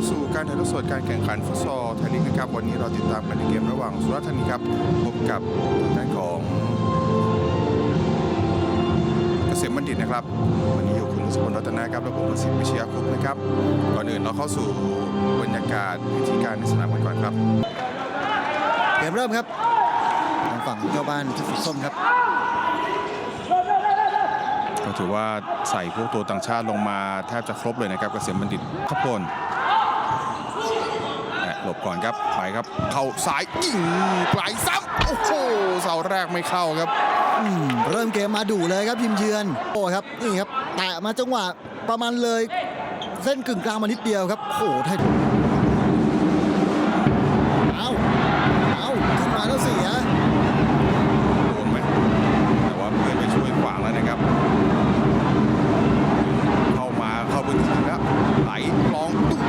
เข้าสู่การถ่ายทอดสดการแข่งขันฟุตซอลไทยลีกนะครับ วันนี้เราติดตามกันในเกมระหว่างสุราษฎร์ธานีครับพบกับด้านของเกษมบัณฑิตนะครับ วันนี้อยู่คุณสุพลรัตนาครับและผมประสิทธิ์วิชยาคุปต์นะครับก่อนอื่นเราเข้าสู่บรรยากาศวิธีการในสนามกันก่อนครับเกมเริ่มครับทางฝั่งเจ้าบ้านชุดสีส้มครับก็ถือว่าใส่พวกตัวต่างชาติลงมาแทบจะครบเลยนะครับเกษมบัณฑิตขพลและหลบ ก่อนครับไปครับ เข้าซ้ายยิงปลายซ้ำโอ้โหเสาแรกไม่เข้าครับเริ่มเกมมาดุเลยครับทีมเยือนโอ้ครับนี่ครับแตะมาจังหวะประมาณเลย เส้นกึ่งกลางมานิดเดียวครับโอ้โหไทยเอาเอาขึ้นมาแล้วเสีย โดนไหมแต่ว่าเพื่อนไปช่วยขวางแล้วนะครับ เข้ามาเข้าพื้นที่แล้วไหลลองตุ้ม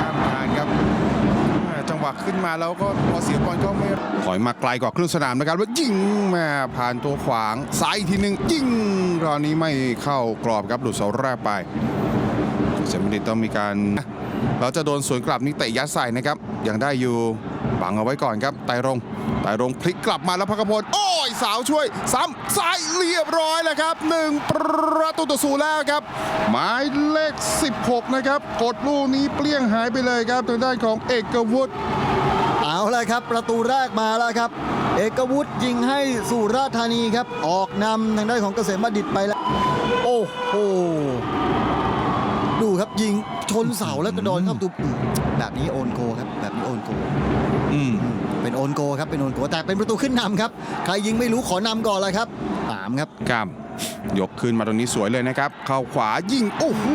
ข้ามคานครับอ่าจังหวะขึ้นมาแล้วก็พอเสียบอลก็ไม่ถอยมาไกลกว่าครึ่งสนามนะครับแล้วยิงแมาผ่านตัวขวางซ้ายอีกทีหนึ่งยิงรอบนี้ไม่เข้ากรอบครับหลุดเสาแรกไปเซมบัณฑิตต้องมีการเราจะโดนสวนกลับนี่เตะยัดใส่นะครับยังได้อยู่ บังเอาไว้ก่อนครับไตรงไตรงค์พลิกกลับมาแล้วพักพลโอ้ยสาวช่วยซ้ำซ้ายเรียบร้อยแล้วครับหนึ่งประตูต่อศูนย์แล้วครับหมายเลข 16 นะครับกดลูกนี้เปลี่ยงหายไปเลยครับทางด้านของเอกวุฒิเอาเลยครับ ประตูแรกมาแล้วครับ เอกวุฒิยิงให้สุราธานีครับ ออกนำทางด้านของเกษมบัณฑิตไปแล้ว โอ้โหดูครับยิงชนเสาแล้วกระโดดเข้าประตูอืม แบบนี้โอนโกครับแบบนี้โอนโกอืมอืมเป็นโอนโกครับเป็นโอนโกแต่เป็นประตูขึ้นนำครับใครยิงไม่รู้ขอนำก่อนเลยครับสามครับกล้ามยกขึ้นมาตรงนี้สวยเลยนะครับ เข้าขวายิงโอ้โห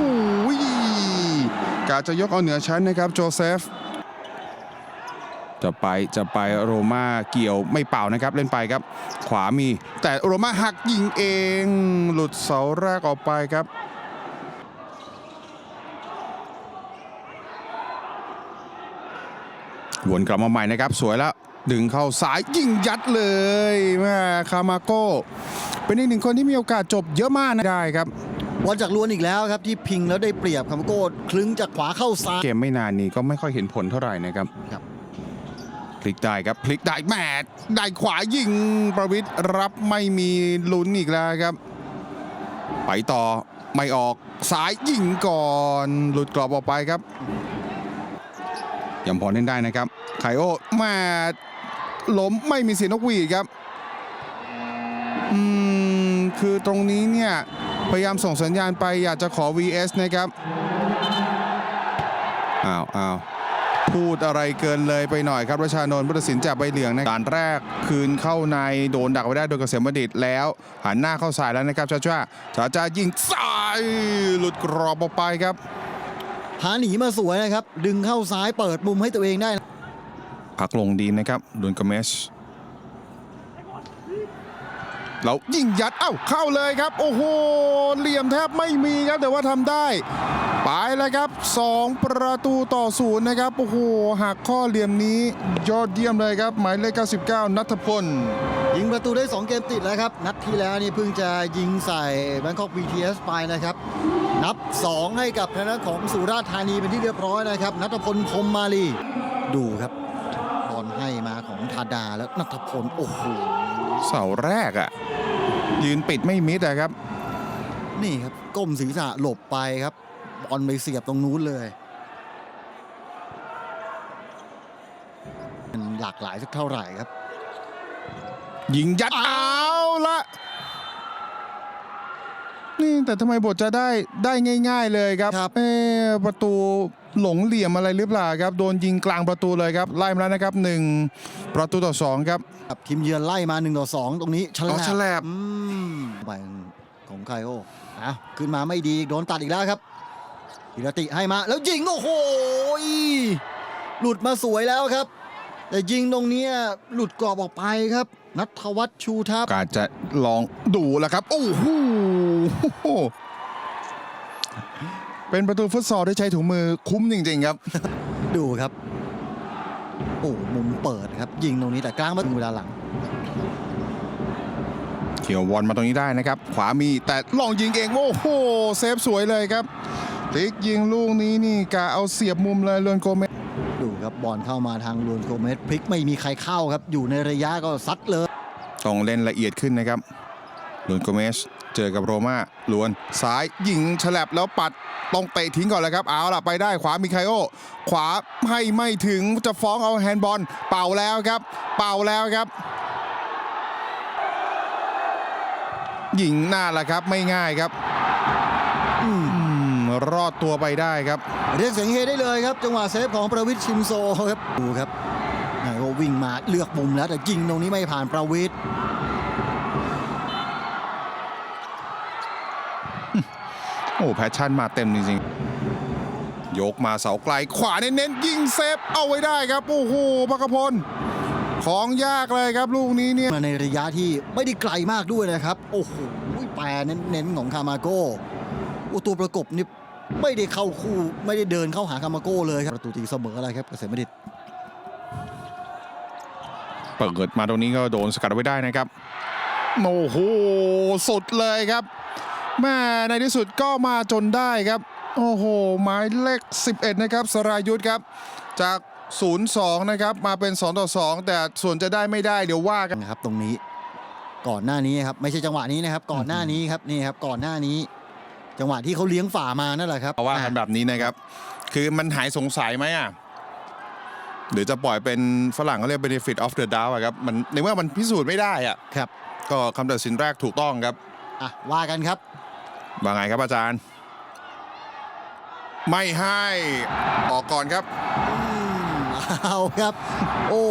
กาจะยกเอาเหนือชั้นนะครับโจเซฟจะไปจะไปโรม่าเกี่ยวไม่เป่านะครับเล่นไปครับ ขวามี แต่โรม่าหักยิงเอง หลุดเสาแรกออกไปครับ วนกลับมาใหม่นะครับ สวยแล้ว ดึงเข้าซ้ายยิงยัดเลยแม่คามาโก้ เป็นอีกหนึ่งคนที่มีโอกาสจบเยอะมากนะได้ครับบอลจากลวนอีกแล้วครับ ที่พิงแล้วได้เปรียบคำโก้คลึงจากขวาเข้าซ้ายเกมไม่นานนี้ก็ไม่ค่อยเห็นผลเท่าไหร่นะครับครับพลิกได้ครับพลิกได้แหมได้ขวายิงประวิทย์รับไม่มีลุ้นอีกแล้วครับ ไปต่อไม่ออกซ้ายยิงก่อน หลุดกรอบออกไปครับ ยังพอเล่นได้นะครับไคโอแมาล้มไม่มีเสียงนกหวีดครับอืมคือตรงนี้เนี่ย พยายามส่งสัญญาณไปอยากจะขอ VS นะครับอ้าวอ้าวพูดอะไรเกินเลยไปหน่อยครับรัชานนท์พุทธศิลป์จากใบเหลืองนะการแรกคืนเข้าในโดนดักไว้ได้โดยเกษมบัณฑิตแล้ว หันหน้าเข้าสายแล้วนะครับจ้าจ้าจ้าจ้ายิงซ้าย หลุดกรอบออกไปครับ หาหนีมาสวยนะครับ ดึงเข้าซ้ายเปิดมุมให้ตัวเองได้ พักลงดีนะครับลุนกาเมสแล้วยิงยัดเอ้าเข้าเลยครับ โอ้โหเหลี่ยมแทบไม่มีครับแต่ว่าทำได้ ไปแล้วครับ 2 ประตูต่อศูนย์นะครับ โอ้โหหักข้อเหลี่ยมนี้ยอดเยี่ยมเลยครับ หมายเลข 99 นัทพล ยิงประตูได้ 2 เกมติดแล้วครับ นัดที่แล้วนี่เพิ่งจะยิงใส่แบงคอก BTS ไปนะครับ นับ 2 ให้กับทางด้านของสุราษฎร์ธานีเป็นที่เรียบร้อยนะครับ นัทพลพรหมมาลีดูครับบอลให้มาของธาดาแล้วนัทพลโอ้โหเสาแรกอะ่ะ ยืนปิดไม่มิดอะครับ นี่ครับก้มศีรษะหลบไปครับ บอลไปเสียบตรงนู้นเลยมันหลากหลายสักเท่าไหร่ครับ ยิงยัดเอาละนี่แต่ทำไมบทจะได้ได้ง่าย ๆเลยครับครับ เอ๊ะประตูหลงเหลี่ยมอะไรหรือเปล่าครับ โดนยิงกลางประตูเลยครับ ไล่มาแล้วนะครับหนึ่งประตูต่อสองครับกับทีมเยือนไล่มา1ต่อ2ตรงนี้ฉลาอ๋อฉลาบ อืมไปของไคโออะขึ้นมาไม่ดีโดนตัดอีกแล้วครับ กิรติให้มาแล้วยิงโอ้โหหลุดมาสวยแล้วครับ แต่ยิงตรงเนี้ยหลุดกรอบออกไปครับ นัทวัฒน์ชูทัพการจะลองดูแล้วครับ โอ้โหเป็นประตูฟุตซอลที่ใช้ถุงมือคุ้มจริงๆครับ ดูครับ โอ้มุมเปิดครับ ยิงตรงนี้แต่กลางมาถึงเวลาหลัง เขียววอลมาตรงนี้ได้นะครับ ขวามีแต่ลองยิงเองโอ้โหเซฟสวยเลยครับ พลิกยิงลูกนี้นี่กะเอาเสียบมุมเลยลวนโกเมสดูครับบอลเข้ามาทางลวนโกเมสพลิกไม่มีใครเข้าครับ อยู่ในระยะก็ซัดเลยต้องเล่นละเอียดขึ้นนะครับลวนโกเมสเจอกับโรม่าลวนซ้ายยิงฉลับแล้วปัดต้องเตะทิ้งก่อนเลยครับเอาล่ะไปได้ขวามิคายโอขวาให้ไม่ถึงจะฟ้องเอาแฮนด์บอลเป่าแล้วครับ เป่าแล้วครับยิงหน้าละครับไม่ง่ายครับอืมอืม รอดตัวไปได้ครับ เรียกเสียงเฮได้เลยครับ จังหวะเซฟของประวิทย์ชิมโซครับดูครับนายโอวิ่งมาเลือกมุมแล้วแต่ยิงตรงนี้ไม่ผ่านประวิทย์โอ้แพชชั่นมาเต็มจริงๆ ยกมาเสาไกล ขวาเน้นๆยิงเซฟเอาไว้ได้ครับ โอ้โหพักพล ของยากเลยครับลูกนี้เนี่ย มาในระยะที่ไม่ได้ไกลมากด้วยนะครับ โอ้โหแปรเน้นๆของคามาโก้โอ้ตัวประกบนี่ ไม่ได้เข้าคู่ไม่ได้เดินเข้าหาคามาโก้เลยครับประตูตีเสมออะไรครับเกษมบัณฑิตเปิดมาตรงนี้ก็โดนสกัดไว้ได้นะครับโอ้โหสุดเลยครับแม่ในที่สุดก็มาจนได้ครับ โอ้โหหมายเลข 11 นะครับสรายุทธครับ จาก 0-2 นะครับ มาเป็น 2 ต่อ 2 แต่ส่วนจะได้ไม่ได้เดี๋ยวว่ากันนะครับ ตรงนี้ก่อนหน้านี้ครับ ไม่ใช่จังหวะนี้นะครับ ก่อนหน้านี้ครับนี่ครับก่อนหน้านี้ จังหวะที่เขาเลี้ยงฝ่ามานั่นแหละครับเอาว่ากันแบบนี้นะครับ คือมันหายสงสัยไหมอะหรือจะปล่อยเป็นฝรั่งเขาเรียก benefit of the doubt อะครับมันในเมื่อมันพิสูจน์ไม่ได้อะครับ ก็คำตัดสินแรกถูกต้องครับอะว่ากันครับว่าไงครับอาจารย์ ไม่ให้ออกก่อนครับอืมเอาครับ โอ้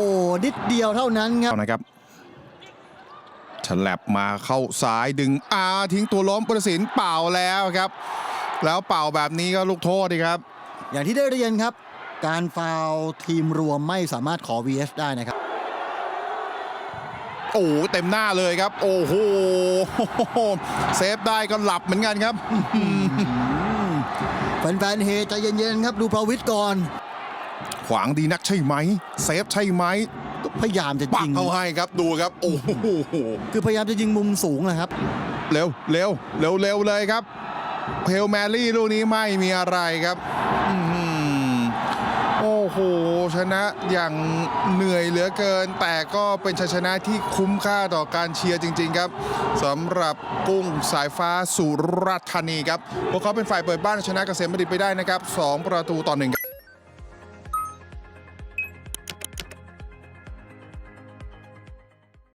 นิดเดียวเท่านั้นครับเอานะครับ ฉลับมาเข้าซ้ายดึงอาทิ้งตัวล้มปุรสินเป่าแล้วครับ แล้วเป่าแบบนี้ก็ลูกโทษดีครับ อย่างที่ได้เรียนครับ การฟาวล์ทีมรวมไม่สามารถขอ VS ได้นะครับ โอ้โหเต็มหน้าเลยครับ โอ้โหเซฟได้ก็หลับเหมือนกันครับแฟนๆเฮใจเย็นๆครับ ดูประวิทย์ก่อน ขวางดีนักใช่ไหม เซฟใช่ไหม พยายามจะปักยิง เขาให้ครับดูครับ โอ้โหคือพยายามจะยิงมุมสูงนะครับ เร็วเร็วเร็วเร็วเลยครับเพลแมรี่ลูกนี้ไม่มีอะไรครับอื้อหือโอ้โห ชนะอย่างเหนื่อยเหลือเกิน แต่ก็เป็นชัยชนะที่คุ้มค่าต่อการเชียร์จริง ๆ ครับสำหรับกุ้งสายฟ้าสุราษฎร์ธานีครับพวกเขาเป็นฝ่ายเปิดบ้านชนะเกษมบัณฑิตไปได้นะครับ 2 ประตูต่อหนึ่งครับ